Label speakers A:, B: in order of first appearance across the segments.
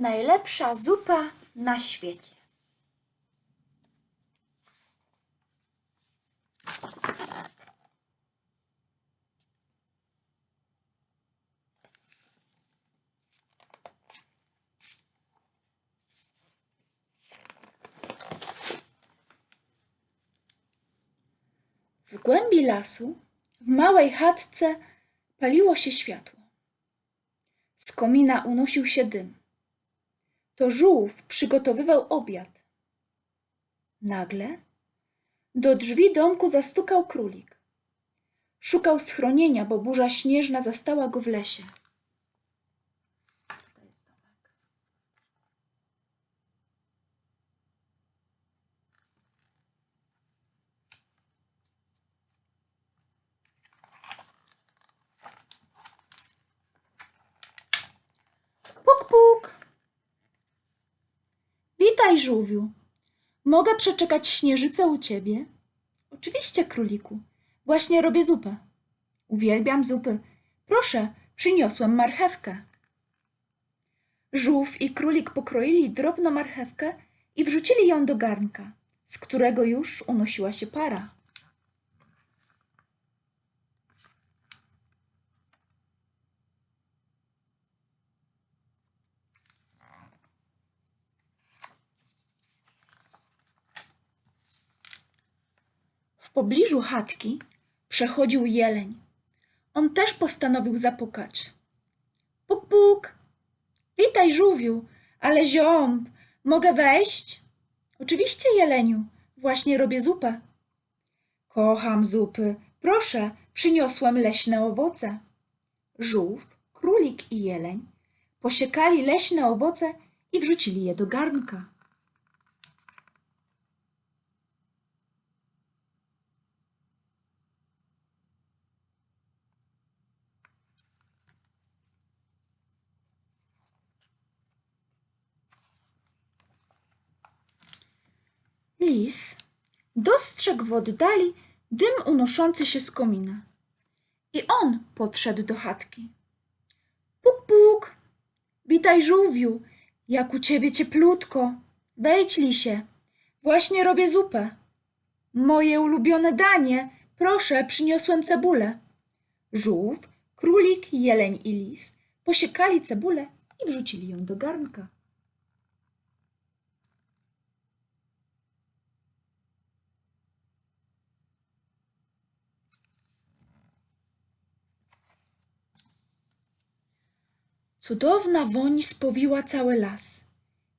A: Najlepsza zupa na świecie. W głębi lasu, w małej chatce, paliło się światło. Z komina unosił się dym. To żółw przygotowywał obiad. Nagle do drzwi domku zastukał królik. Szukał schronienia, bo burza śnieżna zastała go w lesie. To jest domek. Puk, puk. Żółwiu. Mogę przeczekać śnieżycę u ciebie? Oczywiście, króliku. Właśnie robię zupę. Uwielbiam zupy. Proszę, przyniosłem marchewkę. Żółw i królik pokroili drobno marchewkę i wrzucili ją do garnka, z którego już unosiła się para. W pobliżu chatki przechodził jeleń. On też postanowił zapukać. Puk, puk. Witaj, żółwiu, ale ziąb, mogę wejść? Oczywiście, jeleniu, właśnie robię zupę. Kocham zupy. Proszę, przyniosłem leśne owoce. Żółw, królik i jeleń posiekali leśne owoce i wrzucili je do garnka. Lis dostrzegł w oddali dym unoszący się z komina. I on podszedł do chatki. Puk, puk. Witaj, żółwiu. Jak u ciebie cieplutko. Wejdź, lisie. Właśnie robię zupę. Moje ulubione danie. Proszę, przyniosłem cebulę. Żółw, królik, jeleń i lis posiekali cebulę i wrzucili ją do garnka. Cudowna woń spowiła cały las.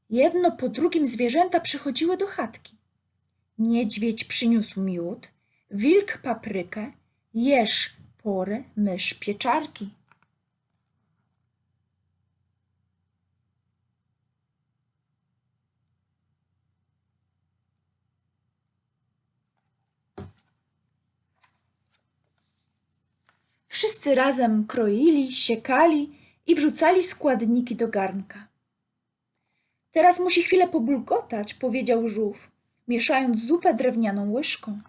A: Jedno po drugim zwierzęta przychodziły do chatki. Niedźwiedź przyniósł miód, wilk paprykę, jeż pory, mysz pieczarki. Wszyscy razem kroili, siekali i wrzucali składniki do garnka. Teraz musi chwilę pobulgotać, powiedział żółw, mieszając zupę drewnianą łyżką.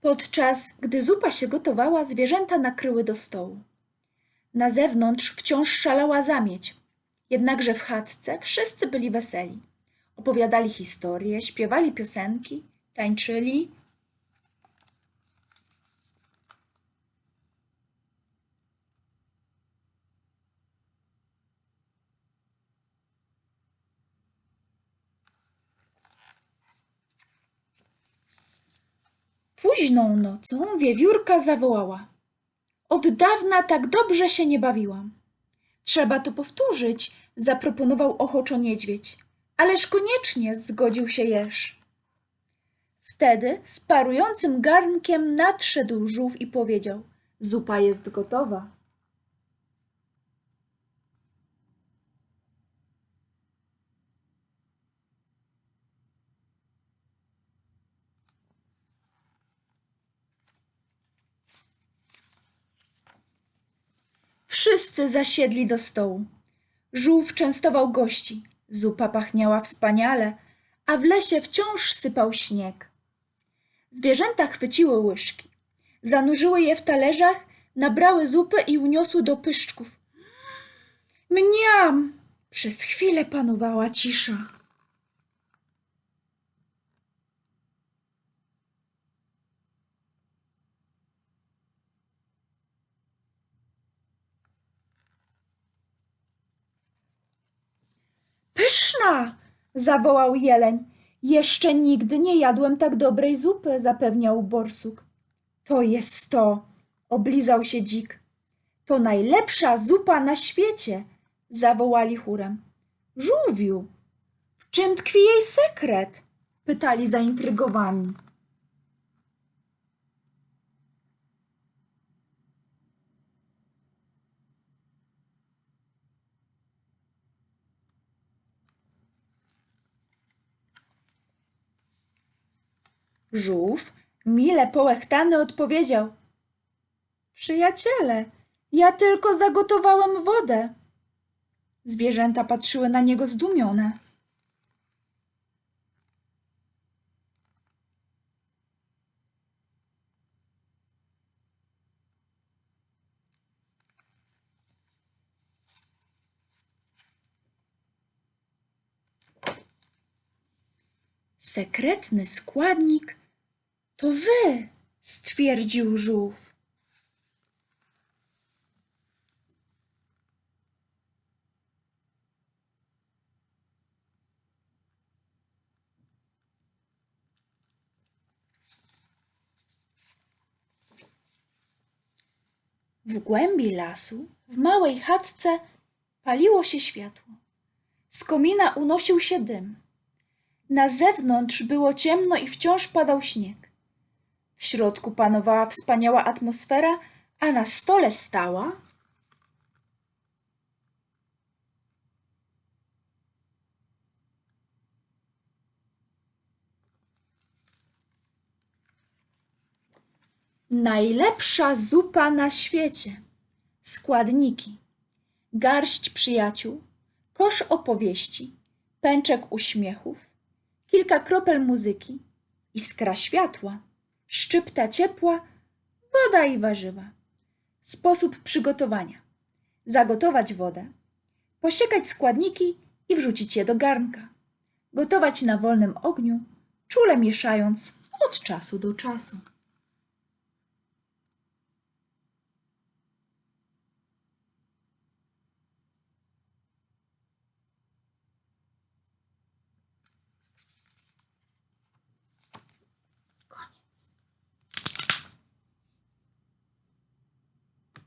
A: Podczas gdy zupa się gotowała, zwierzęta nakryły do stołu. Na zewnątrz wciąż szalała zamieć, jednakże w chatce wszyscy byli weseli. Opowiadali historie, śpiewali piosenki, tańczyli. Późną nocą wiewiórka zawołała. Od dawna tak dobrze się nie bawiłam. Trzeba to powtórzyć, zaproponował ochoczo niedźwiedź. Ależ koniecznie, zgodził się jeż. Wtedy z parującym garnkiem nadszedł żółw i powiedział: Zupa jest gotowa. Wszyscy zasiedli do stołu. Żółw częstował gości. Zupa pachniała wspaniale, a w lesie wciąż sypał śnieg. Zwierzęta chwyciły łyżki, zanurzyły je w talerzach, nabrały zupy i uniosły do pyszczków. Mniam! Przez chwilę panowała cisza. Pyszna! zawołał jeleń. Jeszcze nigdy nie jadłem tak dobrej zupy, zapewniał borsuk. To jest to, oblizał się dzik. To najlepsza zupa na świecie, zawołali chórem. Żółwiu, w czym tkwi jej sekret? pytali zaintrygowani. Żółw, mile połechtany, odpowiedział: Przyjaciele, ja tylko zagotowałem wodę. Zwierzęta patrzyły na niego zdumione. Sekretny składnik to wy, stwierdził żółw. W głębi lasu, w małej chatce, paliło się światło. Z komina unosił się dym. Na zewnątrz było ciemno i wciąż padał śnieg. W środku panowała wspaniała atmosfera, a na stole stała najlepsza zupa na świecie. Składniki: garść przyjaciół, kosz opowieści, pęczek uśmiechów, kilka kropel muzyki, iskra światła, szczypta ciepła, woda i warzywa. Sposób przygotowania: zagotować wodę, posiekać składniki i wrzucić je do garnka. Gotować na wolnym ogniu, czule mieszając od czasu do czasu.